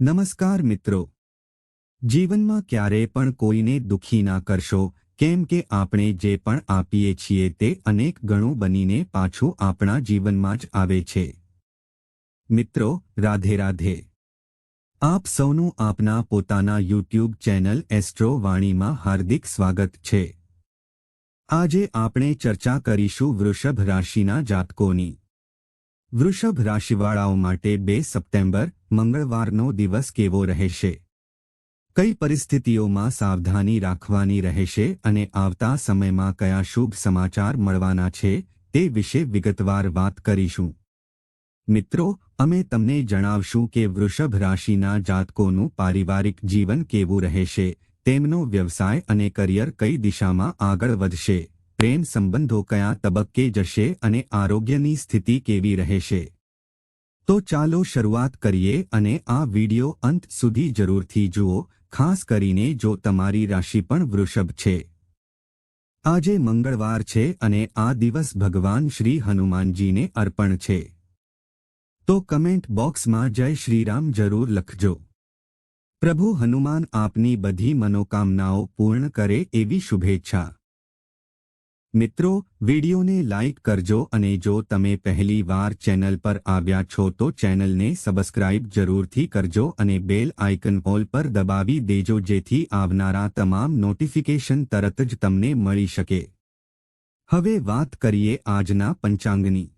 નમસ્કાર મિત્રો. જીવનમાં ક્યારેય પણ કોઈને દુઃખી ના કરશો, કેમ કે આપણે જે પણ આપીએ છીએ તે અનેક ગણું બનીને પાછું આપણા જીવનમાં જ આવે છે. મિત્રો, રાધે રાધે. આપ સૌનું આપના પોતાના યુટ્યુબ ચેનલ એસ્ટ્રો વાણીમાં હાર્દિક સ્વાગત છે. આજે આપણે ચર્ચા કરીશું વૃષભ રાશિના જાતકોની. વૃષભ રાશિવાળાઓ માટે બે સપ્ટેમ્બર મંગળવારનો દિવસ કેવો રહેશે? કઈ પરિસ્થિતિઓમાં સાવધાની રાખવાની રહેશે અને આવતા સમયમાં કયા શુભ સમાચાર મળવાના છે તે વિશે વિગતવાર વાત કરીશું. મિત્રો, અમે તમને જણાવશું કે વૃષભ રાશિના જાતકોનું પારિવારિક જીવન કેવું રહેશે, તેમનો વ્યવસાય અને કરિયર કઈ દિશામાં આગળ વધશે, પ્રેમ સંબંધો કયા તબક્કે જશે અને આરોગ્યની સ્થિતિ કેવી રહેશે. તો ચાલો શરૂઆત કરીએ અને આ વિડિયો અંત સુધી જરૂરથી જુઓ, ખાસ કરીને જો તમારી રાશિ પણ વૃષભ છે. આજે મંગળવાર છે અને આ દિવસ ભગવાન શ્રી હનુમાનજીને અર્પણ છે. તો કમેન્ટ બોક્સમાં જય શ્રીરામ જરૂર લખજો. પ્રભુ હનુમાન આપની બધી મનોકામનાઓ પૂર્ણ કરે એવી શુભેચ્છા. મિત્રો, વિડિયોને લાઇક કરજો અને જો તમે પહેલી વાર ચેનલ પર આવ્યા છો તો ચેનલને સબસ્ક્રાઇબ જરૂરથી કરજો અને બેલ આઇકન ઓલ પર દબાવી દેજો જેથી આવનારા તમામ નોટિફિકેશન તરત જ તમને મળી શકે. હવે વાત કરીએ આજના પંચાંગની.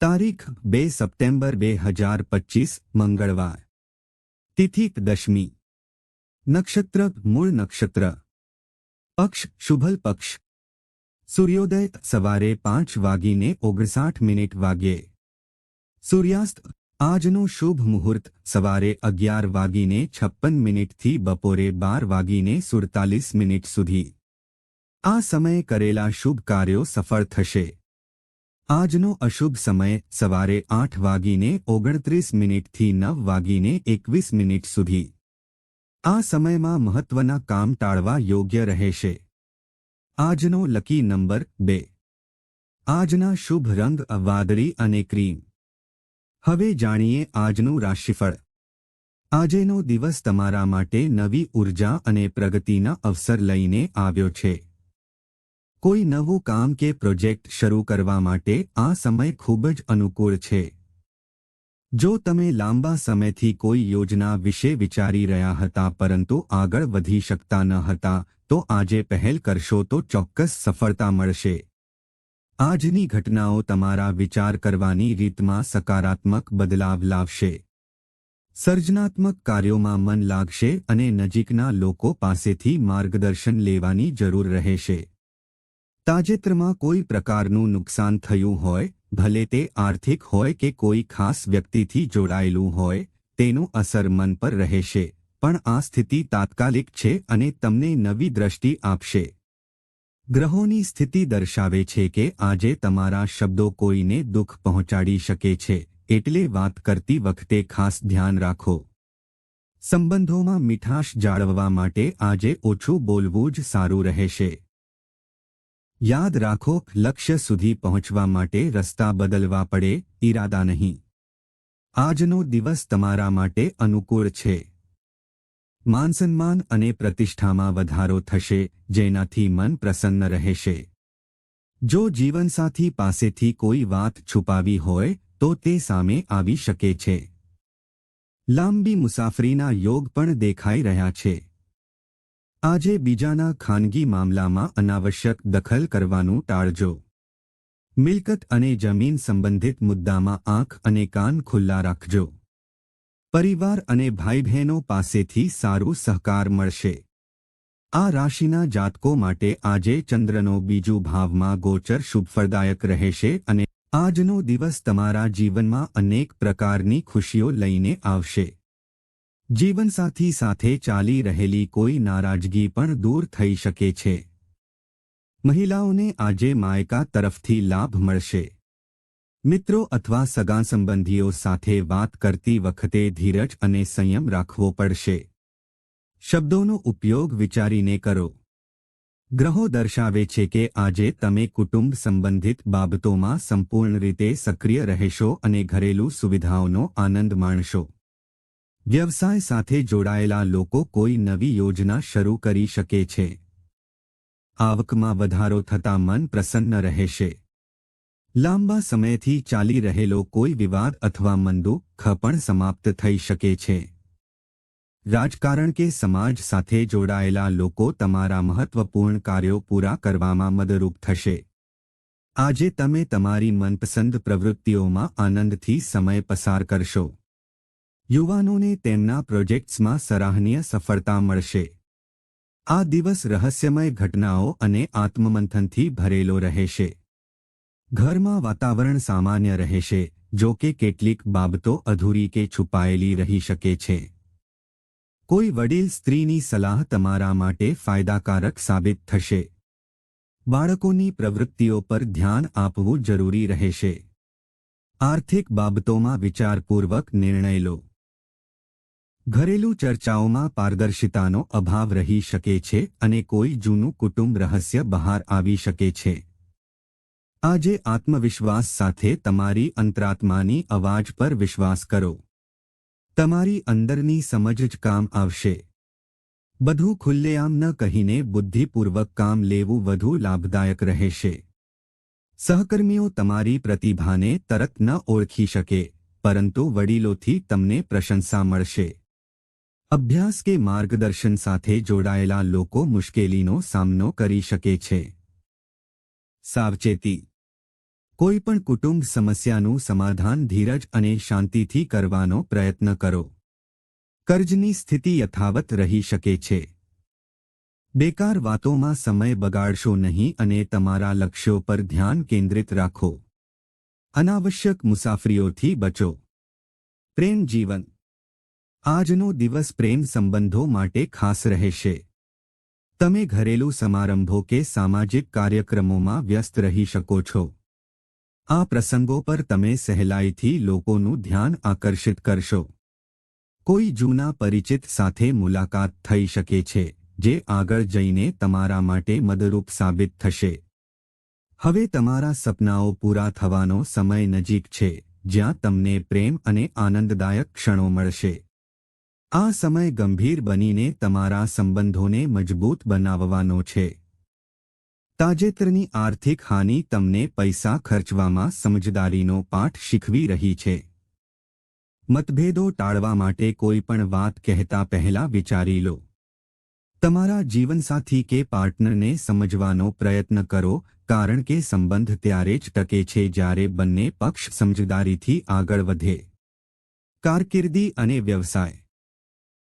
તારીખ બે સપ્ટેમ્બર બે હજાર પચીસ, મંગળવાર. તિથિ દશમી. નક્ષત્ર, મૂળ નક્ષત્ર. પક્ષ, શુભલ પક્ષ. સૂર્યોદય સવારે પાંચ વાગીને ઓગણસાઠ મિનિટ વાગ્યે. સૂર્યાસ્ત, આજનો શુભ મુહૂર્ત, સવારે અગિયાર વાગીને છપ્પન મિનિટથી બપોરે બાર વાગીને સુડતાલીસ મિનિટ સુધી. આ સમયે કરેલા શુભ કાર્યો સફળ થશે. આજનો અશુભ સમય, સવારે આઠ વાગીને ઓગણત્રીસ મિનિટથી નવ વાગીને એકવીસ મિનિટ સુધી. આ સમયમાં મહત્વના કામ ટાળવા યોગ્ય રહેશે. આજનો લકી નંબર બે. આજના શુભ રંગ, વાદળી અને ક્રીમ. હવે જાણીએ આજનું રાશિફળ. આજેનો દિવસ તમારા માટે નવી ઊર્જા અને પ્રગતિના અવસર લઈને આવ્યો છે. કોઈ નવું કામ કે પ્રોજેક્ટ શરૂ કરવા માટે આ સમય ખૂબ જ અનુકૂળ છે. જો તમે લાંબા સમયથી કોઈ યોજના વિશે વિચારી રહ્યા હતા, પરંતુ આગળ વધી શકતા ન હતા તો આજે પહેલ કરશો તો ચોક્કસ સફળતા મળશે. આજની ઘટનાઓ તમારા વિચાર કરવાની રીતમાં સકારાત્મક બદલાવ લાવશે. સર્જનાત્મક કાર્યોમાં મન લાગશે અને નજીકના લોકો પાસેથી માર્ગદર્શન લેવાની જરૂર રહેશે. તાજેતરમાં કોઈ પ્રકારનું નુકસાન થયું હોય, ભલે તે આર્થિક હોય કે કોઈ ખાસ વ્યક્તિથી જોડાયેલું હોય, તેનું અસર મન પર રહેશે. પણ આ સ્થિતિ તાત્કાલિક છે અને તમને નવી દ્રષ્ટિ આપશે. ગ્રહોની સ્થિતિ દર્શાવે છે કે આજે તમારા શબ્દો કોઈને દુઃખ પહોંચાડી શકે છે, એટલે વાત કરતી વખતે ખાસ ધ્યાન રાખો. સંબંધોમાં મીઠાશ જાળવવા માટે આજે ઓછું બોલવું જ સારું રહેશે. યાદ રાખો, લક્ષ્ય સુધી પહોંચવા માટે રસ્તા બદલવા પડે, ઈરાદા નહીં. આજનો દિવસ તમારા માટે અનુકૂળ છે. માનસન્માન અને પ્રતિષ્ઠામાં વધારો થશે, જેનાથી મન પ્રસન્ન રહેશે. જો જીવનસાથી પાસેથી કોઈ વાત છુપાવી હોય, તો તે સામે આવી શકે છે. લાંબી મુસાફરીના યોગ પણ દેખાઈ રહ્યા છે. આજે બીજાના ખાનગી મામલામાં અનાવશ્યક દખલ કરવાનું ટાળજો. મિલકત અને જમીન સંબંધિત મુદ્દામાં આંખ અને કાન ખુલ્લા રાખજો. પરિવાર અને ભાઈ બહેનો પાસેથી સારું સહકાર મળશે. આ રાશિના જાતકો માટે આજે ચંદ્રનો બીજું ભાવમાં ગોચર શુભફળદાયક રહેશે અને આજનો દિવસ તમારા જીવનમાં અનેક પ્રકારની ખુશીઓ લઈને આવશે. જીવનસાથી સાથે ચાલી રહેલી કોઈ નારાજગી પણ દૂર થઈ શકે છે. મહિલાઓને આજે માયકા તરફથી લાભ મળશે. મિત્રો અથવા સગા સંબંધીઓ સાથે વાત કરતી વખતે ધીરજ અને સંયમ રાખવો પડશે. શબ્દોનો ઉપયોગ વિચારીને કરો. ગ્રહો દર્શાવે છે કે આજે તમે કુટુંબ સંબંધિત બાબતોમાં સંપૂર્ણ રીતે સક્રિય રહેશો અને ઘરેલુ સુવિધાઓનો આનંદ માણશો. વ્યવસાય સાથે જોડાયેલા લોકો કોઈ નવી યોજના શરૂ કરી શકે છે. આવકમાં વધારો થતાં મન પ્રસન્ન રહેશે. લાંબા સમયથી ચાલી રહેલો કોઈ વિવાદ અથવા મંદો પણ સમાપ્ત થઈ શકે છે. રાજકારણ કે સમાજ સાથે જોડાયેલા લોકો તમારા મહત્વપૂર્ણ કાર્યો પૂરા કરવામાં મદદરૂપ થશે. આજે તમે તમારી મનપસંદ પ્રવૃત્તિઓમાં આનંદથી સમય પસાર કરશો. યુવાનોને તેમના પ્રોજેક્ટ્સમાં સરાહનીય સફળતા મળશે. આ દિવસ રહસ્યમય ઘટનાઓ અને આત્મમંથનથી ભરેલો રહેશે. ઘરમાં વાતાવરણ સામાન્ય રહેશે જો કે કેટલીક બાબતો અધૂરી કે છુપાયેલી રહી શકે છે. કોઈ વડીલ સ્ત્રીની સલાહ તમારા માટે ફાયદાકારક સાબિત થશે. બાળકોની પ્રવૃત્તિઓ પર ધ્યાન આપવું જરૂરી રહેશે આર્થિક બાબતોમાં વિચારપૂર્વક નિર્ણય લો. ઘરેલું ચર્ચાઓમાં પારદર્શિતાનો અભાવ રહી શકે છે અને કોઈ જૂનું કુટુંબ રહસ્ય બહાર આવી શકે છે. આજે આત્મવિશ્વાસ સાથે તમારી અંતરાત્માની અવાજ પર વિશ્વાસ કરો. તમારી અંદરની સમજ જ કામ આવશે. બધું ખુલ્લેઆમ ન કહીને બુદ્ધિપૂર્વક કામ લેવું વધુ લાભદાયક રહેશે. સહકર્મીઓ તમારી પ્રતિભાને તરત ન ઓળખી શકે, પરંતુ વડીલોથી તમને પ્રશંસા મળશે. અભ્યાસ કે માર્ગદર્શન સાથે જોડાયેલા લોકો મુશ્કેલીનો સામનો કરી શકે છે. સાવચેતી કોઈ પણ કુટુંબ સમસ્યાનું સમાધાન ધીરજ અને શાંતિથી કરવાનો પ્રયત્ન કરો. કર્જની સ્થિતિ યથાવત રહી શકે છે. બેકાર વાતોમાં સમય બગાડશો નહીં અને તમારા લક્ષ્યો પર ધ્યાન કેન્દ્રિત રાખો. અનાવશ્યક મુસાફરીઓથી બચો. પ્રેમ જીવન. આજનો દિવસ પ્રેમ સંબંધો માટે ખાસ રહેશે. તમે ઘરેલું સમારંભો કે સામાજિક કાર્યક્રમોમાં વ્યસ્ત રહી શકો છો. આ પ્રસંગો પર તમે સહેલાઈથી લોકોનું ધ્યાન આકર્ષિત કરશો. કોઈ જૂના પરિચિત સાથે મુલાકાત થઈ શકે છે, જે આગળ જઈને તમારા માટે મદરૂપ સાબિત થશે. હવે તમારા સપનાઓ પૂરા થવાનો સમય નજીક છે, જ્યાં તમને પ્રેમ અને આનંદદાયક ક્ષણો મળશે. આ સમય ગંભીર બનીને તમારા સંબંધોને મજબૂત બનાવવાનો છે. તાજેતરની આર્થિક હાનિ તમને પૈસા ખર્ચવામાં સમજદારીનો પાઠ શીખવી રહી છે. મતભેદો ટાળવા માટે કોઈ પણ વાત કહેતા પહેલા વિચારી લો. તમારા જીવનસાથી કે પાર્ટનરને સમજવાનો પ્રયત્ન કરો, કારણ કે સંબંધ ત્યારે જ ટકે છે જ્યારે બંને પક્ષ સમજદારીથી આગળ વધે. કારકિર્દી અને વ્યવસાય.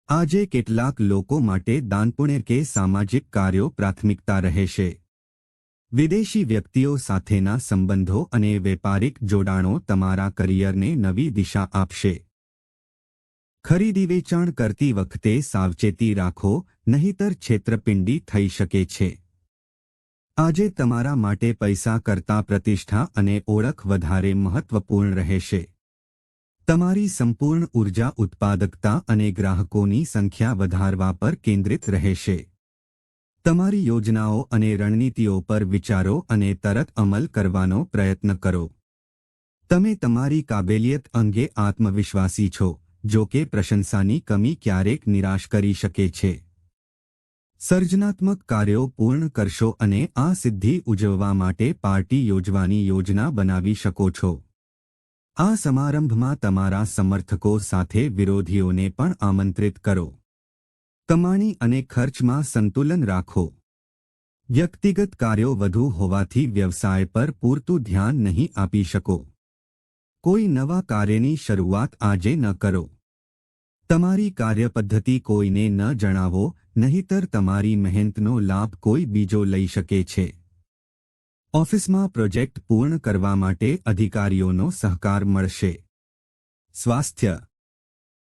આજે કેટલાક લોકો માટે દાનપુણ્ય કે સામાજિક કાર્યો પ્રાથમિકતા રહેશે. વિદેશી વ્યક્તિઓ સાથેના સંબંધો અને વેપારિક જોડાણો તમારા કરિયરને નવી દિશા આપશે. ખરીદી વેચાણ કરતી વખતે સાવચેતી રાખો, નહીતર છેતરપિંડી થઈ શકે છે. આજે તમારા માટે પૈસા કરતા પ્રતિષ્ઠા અને ઓળખ વધારે મહત્વપૂર્ણ રહેશે. તમારી સંપૂર્ણ ઊર્જા ઉત્પાદકતા અને ગ્રાહકોની સંખ્યા વધારવા પર કેન્દ્રિત રહેશે. તમારી યોજનાઓ અને રણનીતિઓ પર વિચારો અને તરત અમલ કરવાનો પ્રયત્ન કરો. તમે તમારી કાબેલિયત અંગે આત્મવિશ્વાસી છો, જો કે પ્રશંસાની કમી ક્યારેક નિરાશ કરી શકે છે. સર્જનાત્મક કાર્યો પૂર્ણ કરશો અને આ સિદ્ધિ ઉજવવા માટે પાર્ટી યોજવાની યોજના બનાવી શકો છો. આ સમારંભમાં તમારા સમર્થકો સાથે વિરોધીઓને પણ આમંત્રિત કરો. કમાણી અને ખર્ચમાં સંતુલન રાખો. વ્યક્તિગત કાર્યો વધુ હોવાથી વ્યવસાય પર પૂરતું ધ્યાન નહીં આપી શકો. કોઈ નવા કાર્યની શરૂઆત આજે ન કરો. તમારી કાર્યપદ્ધતિ કોઈને ન જણાવો, નહીતર તમારી મહેનતનો લાભ કોઈ બીજો લઈ શકે છે. ઓફિસમાં પ્રોજેક્ટ પૂર્ણ કરવા માટે અધિકારીઓનો સહકાર મળશે. સ્વાસ્થ્ય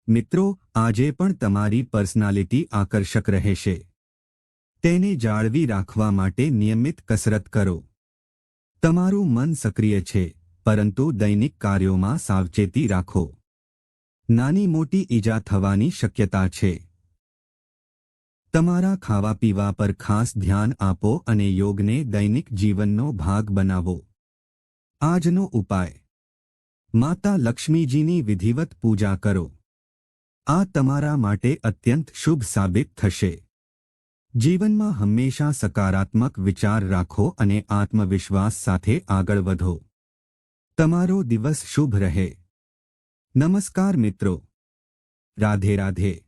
મિત્રો, આજે પણ તમારી પર્સનાલિટી આકર્ષક રહેશે. તેને જાળવી રાખવા માટે નિયમિત કસરત કરો. તમારું મન સક્રિય છે, પરંતુ દૈનિક કાર્યોમાં સાવચેતી રાખો. નાની મોટી ઈજા થવાની શક્યતા છે. તમારા ખાવા પીવા પર ખાસ ધ્યાન આપો અને યોગને દૈનિક જીવનનો ભાગ બનાવો. આજનો ઉપાય. માતા લક્ષ્મીજીની વિધિવત પૂજા કરો. આ તમારા માટે અત્યંત શુભ સાબિત થશે. જીવનમાં હંમેશા સકારાત્મક વિચાર રાખો અને આત્મવિશ્વાસ સાથે આગળ વધો. તમારો દિવસ શુભ રહે. નમસ્કાર મિત્રો. રાધે રાધે.